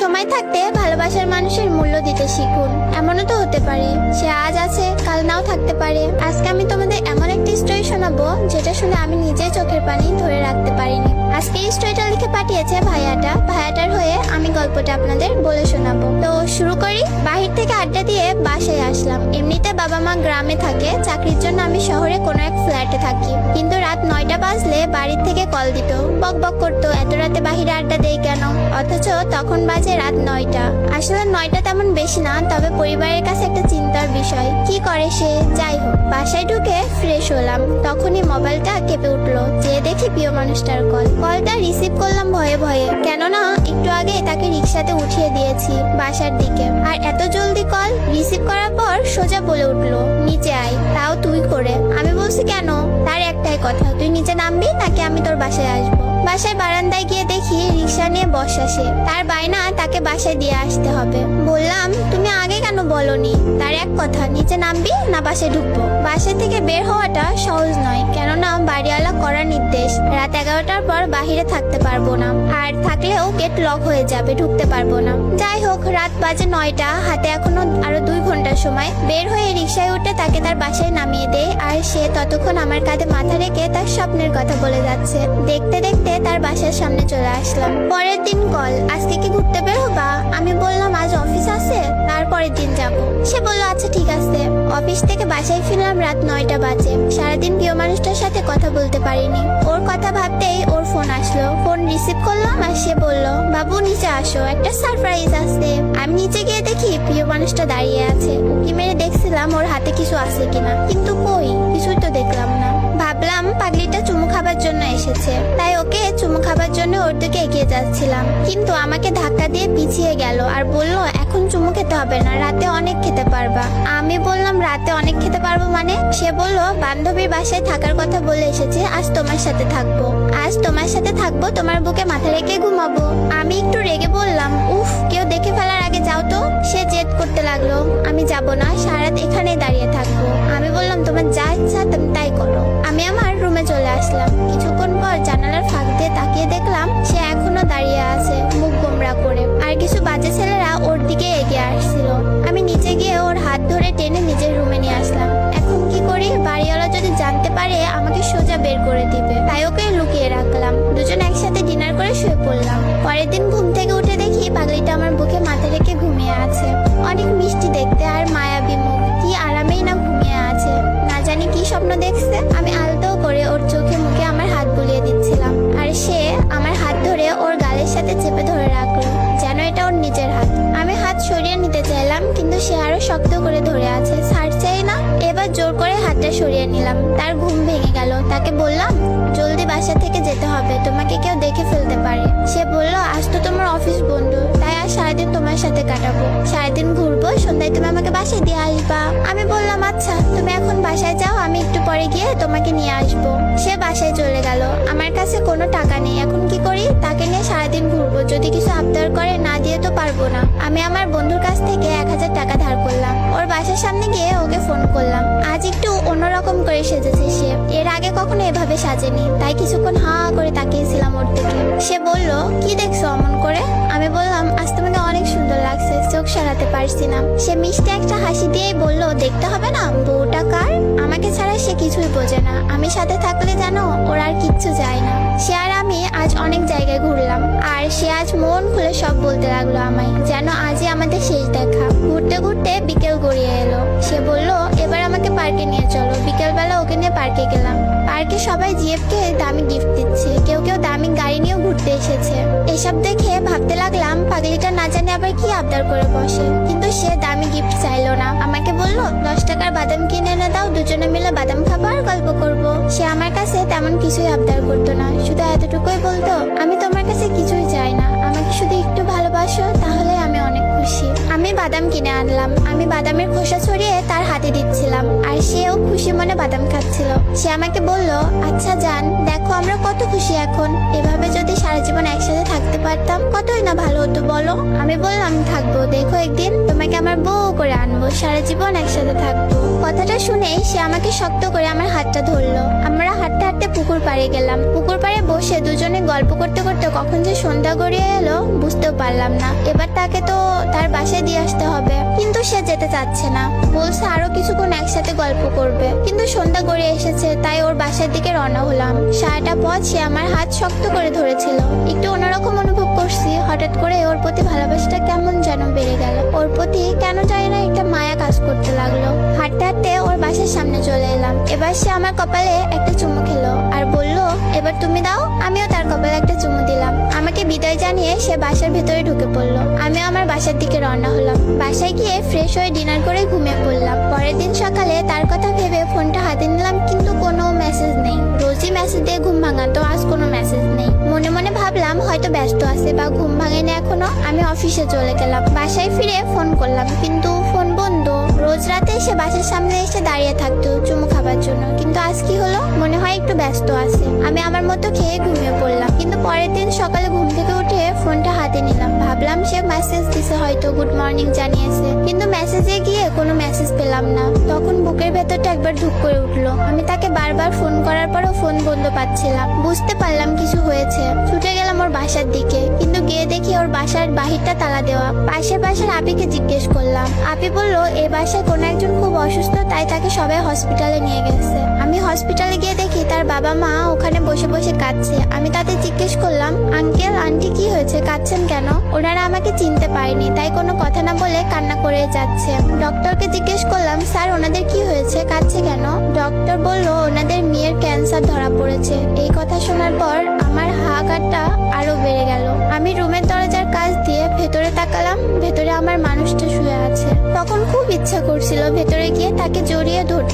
সময় থাকতে ভালোবাসার মানুষের মূল্য দিতে শিখুন। এমনও তো হতে পারে, সে আজ আছে, কাল নাও থাকতে পারে। আজকে আমি তোমাদের এমন একটি স্টোরি শোনাবো, যেটা শুনে আমি নিজে চোখের পানি ধরে রাখতে পারিনি। আজকে এই স্টোরিটা লিখে পাঠিয়েছে ভাইয়াটা। ভাইয়াটার হয়ে আমি গল্পটা আপনাদের বলে শোনাবো। তো শুরু করি বাসায় আসলাম। এমনিতে বাবা মা গ্রামে থাকে, চাকরির জন্য আমি শহরে কোনো এক ফ্ল্যাটে থাকি। কিন্তু রাত নয়টা বাজলে বাড়ির থেকে কল দিত। বক বক করতো, এত রাতে বাহিরে আড্ডা দেই কেন? অথচ তখন বাজে রাত নয়টা। আসলে নয়টা তেমন বেশি না, তবে পরিবারের কাছে একটা চিন্তার বিষয়। কি করে সে? যাই হোক, বাসায় ঢুকে ফ্রেশ হলাম। তখনই মোবাইলটা কেঁপে উঠল। যে দেখি প্রিয় মানুষটার কল। কলটা রিসিভ করলাম ভয়ে ভয়ে। কেননা, একটু আগে তাকে রিক্সাতে উঠিয়ে দিয়েছি বাসার দিকে। আর এত জলদি কল? রিসিভ করার পর সোজা বলে উঠল, নিচে আয়, তাও তুই করে। আমি বলছি, কেন? তার একটাই কথা, তুই নিচে নামবি, নাকি আমি তোর বাসায় আসব? বাসায় বারান্দায় গিয়ে দেখি রিক্সা নিয়ে বসা সে তার বায়না তাকে বাসায় দিয়ে আসতে হবে। বললাম, তুমি আগে কেন বলনি? তার এক কথা, নিচে নামবি না বাসায় ঢুকবো? বাসা থেকে বের হওয়াটা সহজ নয়, কেননা বাড়িওয়ালা করার নির্দেশ। রাত এগারোটার পর বাহিরে থাকতে পারব না। আর থাকলেও গেট লক হয়ে যাবে, ঢুকতে পারব না। যাই হোক, রাত বাজে নয়টা। হাতে এখনও আরও দুই ঘণ্টার সময়। বের হয়ে রিক্সায় উঠে তাকে তার বাসায় নামিয়ে দেয় আর সে ততক্ষণ আমার কাঁধে মাথা রেখে তার স্বপ্নের কথা বলে যাচ্ছে। দেখতে দেখতে তার বাসার সামনে চলে আসলাম। পরের দিন কল, আজকে কি ঘুরতে বের হবা? আমি বললাম, আজ অফিস আছে তারপরের দিন যাব। সে বলল আচ্ছা ঠিক আছে। অফিস থেকে বাসায় ফিরলাম রাত নয়টা বাজে। সারাদিন প্রিয় মানুষটার সাথে কথা বলতে পারিনি। ওর কথা ভাবতেই ওর ফোন আসলো। ফোন রিসিভ করলাম আর সে বলল, বাবু, নিচে আসো, একটা সারপ্রাইজ আছে। আমি নিচে গিয়ে দেখি প্রিয় মানুষটা দাঁড়িয়ে আছে। উকি মেরে দেখছিলাম ওর হাতে কিছু আছে কিনা। কিন্তু কই? কিছুই তো দেখলাম না। ভাবলাম পাগলিটা চুমু খাবার জন্য এসেছে। তাই ওকে চুমু খাবার জন্য ওর দিকে এগিয়ে যাচ্ছিলাম। কিন্তু আমাকে ধাক্কা দিয়ে পিছিয়ে গেল আর বলল, এখন চুমু খেতে হবে না, রাতে অনেক খেতে পারবা। আমি বললাম, রাতে অনেক খেতে পারব মানে? সে বলল, বান্ধবীর বাসায় থাকার কথা বলে এসেছে, আজ তোমার সাথে থাকব। আজ তোমার সাথে থাকব, তোমার বুকে মাথা রেখে ঘুমাবো। আমি একটু রেগে বললাম, উফ, কেউ দেখে ফেলার আগে যাও তো। সে জেদ করতে লাগল, আমি যাব না সারাত এখানেই দাঁড়িয়ে থাকব। আমি বললাম, তোমার যা ইচ্ছা, তুমি তাই করো। আমি আমার রুমে চলে আসলাম। কিছুক্ষণ পর জানালার ফাঁক দিয়ে তাকিয়ে দেখলাম, সে এখনও দাঁড়িয়ে আছে, মুখ গোমরা করে। আর কিছু বাজে ছেলেরা ওর দিকে এগিয়ে আসছিল। আমি নিচে গিয়ে ওর হাত ধরে পড়লাম। পরের দিন ঘুম থেকে উঠে দেখি পাগলিটা আমার বুকে মাথা রেখে ঘুমিয়ে আছে। অনেক মিষ্টি দেখতে আর মায়াবী মুখ। কি আরামেই না ঘুমিয়ে আছে। না জানি কি স্বপ্ন দেখছে। আমি আলতো করে ওর চোখে মুখে আমার হাত বুলিয়ে দিচ্ছিলাম। আর সে আমার হাত ধরে ওর গালের সাথে চেপে ধরে রাখল, যেন এটা ওর নিজের হাত। আমি হাত সরিয়ে নিতে চাইলাম, কিন্তু সে আরও শক্ত করে ধরে আছে তাকে বললাম, জলদি বাসা থেকে যেতে হবে, তোমাকে কেউ দেখে ফেলতে পারে। সে বলল, আজ তো তোমার অফিস বন্ধু, তাই আজ সারাদিন তোমার সাথে কাটাবো। সারাদিন ঘুরবো, সন্ধ্যায় তুমি আমাকে বাসায় দিয়ে আসবা। আমি বললাম আচ্ছা তুমি এখন বাসায় যাও, আমি একটু পরে গিয়ে তোমাকে নিয়ে আসব। সে বাসায় চলে গেল। আমার কাছে কোনো টাকা নেই, এখন কি করি? তাকে নিয়ে সারাদিন ঘুরবো, যদি কিছু আবদার করে, না দিয়ে তো পারব না। আমি আমার বন্ধুর কাছ থেকে এক হাজার টাকা ধার করলাম। ওর বাসার সামনে গিয়ে ওকে ফোন করলাম। আজ একটু অন্যরকম করে সেজেছে সে। এর আগে কখনো এভাবে সাজেনি। তাই কিছুক্ষণ হা করে তাকিয়েছিলাম ওর দিকে। সে বলল, কি দেখছ অমন করে? আমি বললাম, আজ তোমাকে অনেক সুন্দর লাগছে, চোখ সারাতে পারছি না। সে মিষ্টি একটা হাসি দিয়েই বলল, দেখতে হবে না, বউটা কার? আমাকে ছাড়া সে কিছুই বোঝে না। আমি সাথে থাকলে জানো ওর আর কিচ্ছু যায় না। সে আর আমি আজ অনেক জায়গায় ঘুরলাম। আর সে আজ মন খুলে সব বলতে লাগল আমায়, যেন আজই আমাদের শেষ দেখা। ঘুরতে ঘুরতে বিকেল গড়িয়ে এলো। সে বলল, এবার আমাকে পার্কে নিয়ে চলো। বিকেলবেলা ওকে নিয়ে পার্কে গেলাম। পার্কে সবাই জিএফকে দামি গিফট দিচ্ছে। কেউ কেউ দামি গাড়ি নিয়েও ঘুরতে এসেছে। এসব দেখে ভাবতে লাগলাম, পাগলিটা না জানে আবার কি আবদার করে বসে। কিন্তু সে দামি গিফট চাইলো না। আমাকে বলল, দশ টাকার বাদাম কিনে এনে দাও, দুজনে মিলে বাদাম খাব আর গল্প করব। সে আমার কাছে তেমন কিছুই আবদার করতো না। শুধু এতটুকুই বলতো, আমি তোমার কাছে কিছুই চাই না। আমাকে শুধু কিনে আমি বাদামের খোসা ছড়িয়ে তার হাতে দিচ্ছিলাম, আর সেও খুশি মনে বাদাম খাচ্ছিল। সে আমাকে বলল আচ্ছা জান, দেখো আমরা কত খুশি এখন। এভাবে যদি সারা জীবন একসাথে থাকতে পারতাম, কতই না ভালো হতো বলো? আমি বললাম, থাকব, দেখো একদিন তোমাকে আমার বউ করে আনব, সারা জীবন একসাথে থাকব। কথাটা শুনে সে আমাকে শক্ত করে আমার হাতটা ধরলো। আমরা হাঁটতে হাঁটতে পুকুর পাড়ে গেলাম। পুকুর পাড়ে বসে দুজনে গল্প করতে করতে কখন যে সন্ধ্যা গড়িয়ে এলো, বুঝতেও পারলাম না। এবার তাকে তো তার বাসায় দিয়ে আসতে হবে, কিন্তু সে যেতে চাচ্ছে না। বলছে, আরও কিছুক্ষণ একসাথে গল্প করবে। কিন্তু সন্ধ্যা গড়িয়ে এসেছে, তাই ওর বাসার দিকে রওনা হলাম। সারাটা পথ সে আমার হাত শক্ত করে ধরেছিল। একটু অন্যরকম অনুভব করছি, হঠাৎ করে ওর প্রতি ভালোবাসাটা কেমন যেন বেড়ে গেল। ওর প্রতি কেন জানি না একটা মায়া কাজ করতে লাগল। হাঁটতে হাঁটতে ওর বাসার সামনে চলে এলাম। এবার সে আমার কপালে একটা চুমু খেলো আর বলল, এবার তুমি দাও, আমিও তার কপালে একটা চুমু দিলাম। আমাকে বিদায় জানিয়ে সে বাসার ভেতরে ঢুকে পড়ল। আমিও আমার বাসার দিকে রওনা হলাম। বাসায় গিয়ে ফ্রেশ হয়ে ডিনার করে ঘুমিয়ে পড়লাম। পরের দিন সকালে তার কথা ভেবে ফোনটা হাতে নিলাম, কিন্তু কোনো মেসেজ নেই। রোজই মেসেজ দিয়ে ঘুম ভাঙা তো আজ কোনো মেসেজ নেই। মনে মনে ভাবলাম হয়তো ব্যস্ত আছে বা ঘুম ভাঙেনি এখনও, আমি অফিসে চলে গেলাম। বাসায় ফিরে ফোন করলাম, কিন্তু ফোন বন্ধ। রোজ রাতে এসে বাসার সামনে এসে দাঁড়িয়ে থাকতো চুমু খাবার জন্য। কিন্তু আজ কি হলো? মনে হয় একটু ব্যস্ত আছে। আমি আমার মতো খেয়ে ঘুমিয়ে পড়লাম। কিন্তু পরের দিন সকালে ঘুম থেকে উঠে ফোনটা হাতে নিলাম। মেসেজ দিছে হয়তো গুড মর্নিং জানিয়েছে। কিন্তু মেসেজে গিয়ে কোনো মেসেজ পেলাম না। তখন বুকের ভেতরটা একবার ধুক করে উঠল। আমি তাকে বারবার ফোন করার পরও ফোন বন্ধ পাচ্ছিলাম। বুঝতে পারলাম কিছু হয়েছে। ছুটে গেলাম ওর বাসার দিকে। কিন্তু গিয়ে দেখি ওর বাসার বাহিরটা তালা দেওয়া। পাশে পাশের আপিকে জিজ্ঞেস করলাম। আপি বলল, এ বাসায় কোনো একজন খুব অসুস্থ, তাই তাকে সবাই হসপিটালে নিয়ে গেছে। আমি হসপিটালে গিয়ে দেখি তার বাবা মা ওখানে বসে বসে কাঁদছে। আমি তাদের জিজ্ঞেস করলাম, আঙ্কেল, আন্টি কি হয়েছে? কাঁদছেন কেন? ওনারা আমাকে চিনতে পারেনি, তাই কোনো কথা না বলে কান্না করে যাচ্ছে। ডক্টরকে জিজ্ঞেস করলাম, স্যার, ওনাদের কি হয়েছে? কাঁদছে কেন? ডক্টর বলল, ওনাদের মেয়ের ক্যান্সার ধরা পড়েছে। এই কথা শোনার পর আমার হাহাকারটা আরও বেড়ে গেল। আমি রুমের দরজার কাজ দিয়ে ভেতরে তাকালাম, ভেতরে আমার মানুষটা শুয়ে আছে। তখন খুব ইচ্ছা করছিল ভেতরে গিয়ে তাকে জড়িয়ে ধরতে।